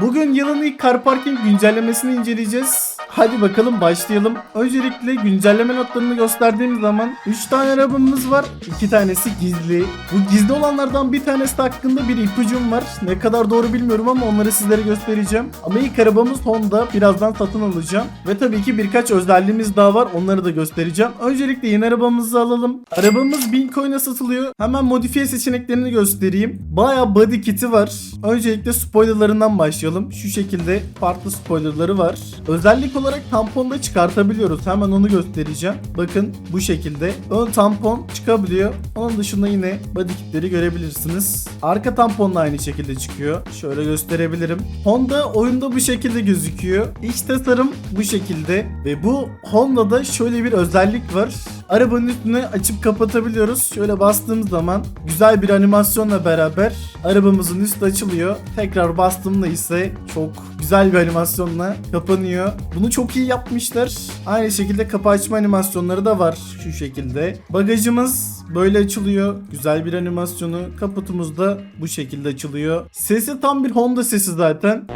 Bugün yılın ilk car parking güncellemesini inceleyeceğiz. Hadi bakalım başlayalım. Öncelikle güncelleme notlarını gösterdiğim zaman 3 tane arabamız var. 2 tanesi gizli. Bu gizli olanlardan bir tanesi hakkında bir ipucum var. Ne kadar doğru bilmiyorum ama onları sizlere göstereceğim. Ama ilk arabamız Honda. Birazdan satın alacağım. Ve tabii ki birkaç özelliğimiz daha var. Onları da göstereceğim. Öncelikle yeni arabamızı alalım. Arabamız 1000 coin'e satılıyor. Hemen modifiye seçeneklerini göstereyim. Bayağı body kit'i var. Öncelikle spoilerlarından başlayalım. Şu şekilde farklı spoilerları var. Özellik olarak tamponu da çıkartabiliyoruz. Hemen onu göstereceğim. Bakın bu şekilde. Ön tampon çıkabiliyor. Onun dışında yine body kitleri görebilirsiniz. Arka tampon da aynı şekilde çıkıyor. Şöyle gösterebilirim. Honda oyunda bu şekilde gözüküyor. İç tasarım bu şekilde. Ve bu Honda'da şöyle bir özellik var. Arabanın üstüne açıp kapatabiliyoruz. Şöyle bastığımız zaman güzel bir animasyonla beraber arabamızın üstü açılıyor. Tekrar bastığımda ise çok güzel bir animasyonla kapanıyor. Bunu çok iyi yapmışlar. Aynı şekilde kapı açma animasyonları da var şu şekilde. Bagajımız böyle açılıyor. Güzel bir animasyonu. Kaputumuz da bu şekilde açılıyor. Sesi tam bir Honda sesi zaten.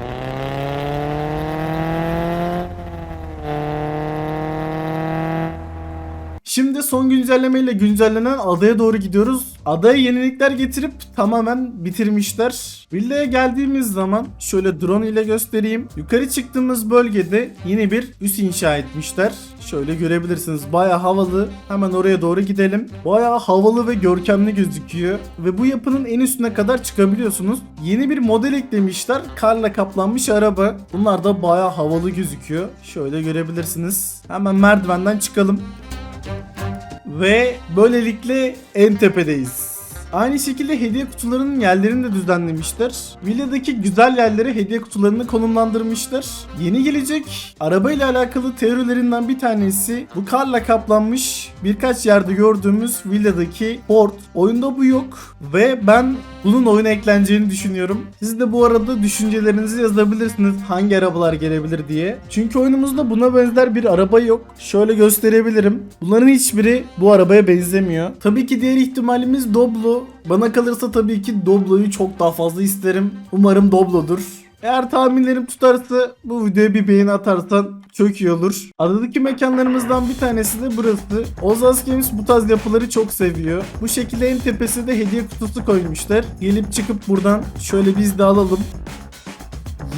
Şimdi son güncellemeyle güncellenen adaya doğru gidiyoruz. Adaya yenilikler getirip tamamen bitirmişler. Villaya geldiğimiz zaman şöyle drone ile göstereyim. Yukarı çıktığımız bölgede yeni bir üs inşa etmişler. Şöyle görebilirsiniz. Baya havalı. Hemen oraya doğru gidelim. Baya havalı ve görkemli gözüküyor. Ve bu yapının en üstüne kadar çıkabiliyorsunuz. Yeni bir model eklemişler. Karla kaplanmış araba. Bunlar da baya havalı gözüküyor. Şöyle görebilirsiniz. Hemen merdivenden çıkalım. Ve böylelikle en tepedeyiz. Aynı şekilde hediye kutularının yerlerini de düzenlemişler. Villadaki güzel yerlere hediye kutularını konumlandırmışlar. Yeni gelecek araba ile alakalı teorilerinden bir tanesi bu karla kaplanmış birkaç yerde gördüğümüz villadaki port. Oyunda bu yok ve ben bunun oyuna ekleneceğini düşünüyorum. Siz de bu arada düşüncelerinizi yazabilirsiniz hangi arabalar gelebilir diye. Çünkü oyunumuzda buna benzer bir araba yok. Şöyle gösterebilirim. Bunların hiçbiri bu arabaya benzemiyor. Tabii ki diğer ihtimalimiz Doblo. Bana kalırsa tabii ki Doblo'yu çok daha fazla isterim. Umarım Doblo'dur. Eğer tahminlerim tutarsa bu videoya bir beğeni atarsan çok iyi olur. Adadaki mekanlarımızdan bir tanesi de burası. Ozas Games bu tarz yapıları çok seviyor. Bu şekilde en tepesine de hediye kutusu koymuşlar. Gelip çıkıp buradan şöyle biz de alalım.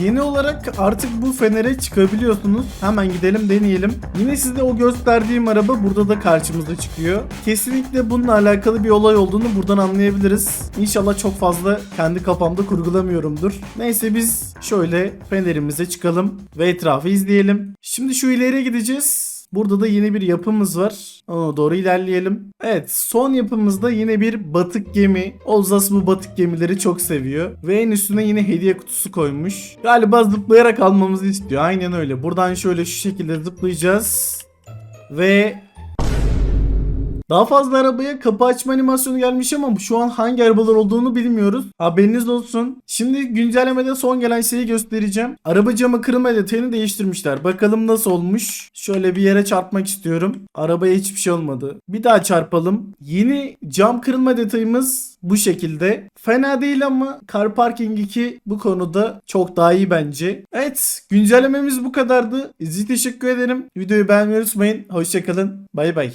Yeni olarak artık bu fenere çıkabiliyorsunuz. Hemen gidelim deneyelim. Yine size o gösterdiğim araba burada da karşımıza çıkıyor. Kesinlikle bununla alakalı bir olay olduğunu buradan anlayabiliriz. İnşallah çok fazla kendi kafamda kurgulamıyorumdur. Neyse biz şöyle fenerimize çıkalım ve etrafı izleyelim. Şimdi şu ileriye gideceğiz. Burada da yeni bir yapımız var. Ona doğru ilerleyelim. Evet son yapımızda yine bir batık gemi. Olzas bu batık gemileri çok seviyor. Ve en üstüne yine hediye kutusu koymuş. Galiba zıplayarak almamızı istiyor. Aynen öyle. Buradan şöyle şu şekilde zıplayacağız. Ve daha fazla arabaya kapı açma animasyonu gelmiş ama şu an hangi arabalar olduğunu bilmiyoruz. Haberiniz olsun. Şimdi güncellemede son gelen şeyi göstereceğim. Araba camı kırılma detayını değiştirmişler. Bakalım nasıl olmuş. Şöyle bir yere çarpmak istiyorum. Arabaya hiçbir şey olmadı. Bir daha çarpalım. Yeni cam kırılma detayımız bu şekilde. Fena değil ama Car Parking 2 bu konuda çok daha iyi bence. Evet güncellememiz bu kadardı. Size teşekkür ederim. Videoyu beğenmeyi unutmayın. Hoşçakalın. Bay bay.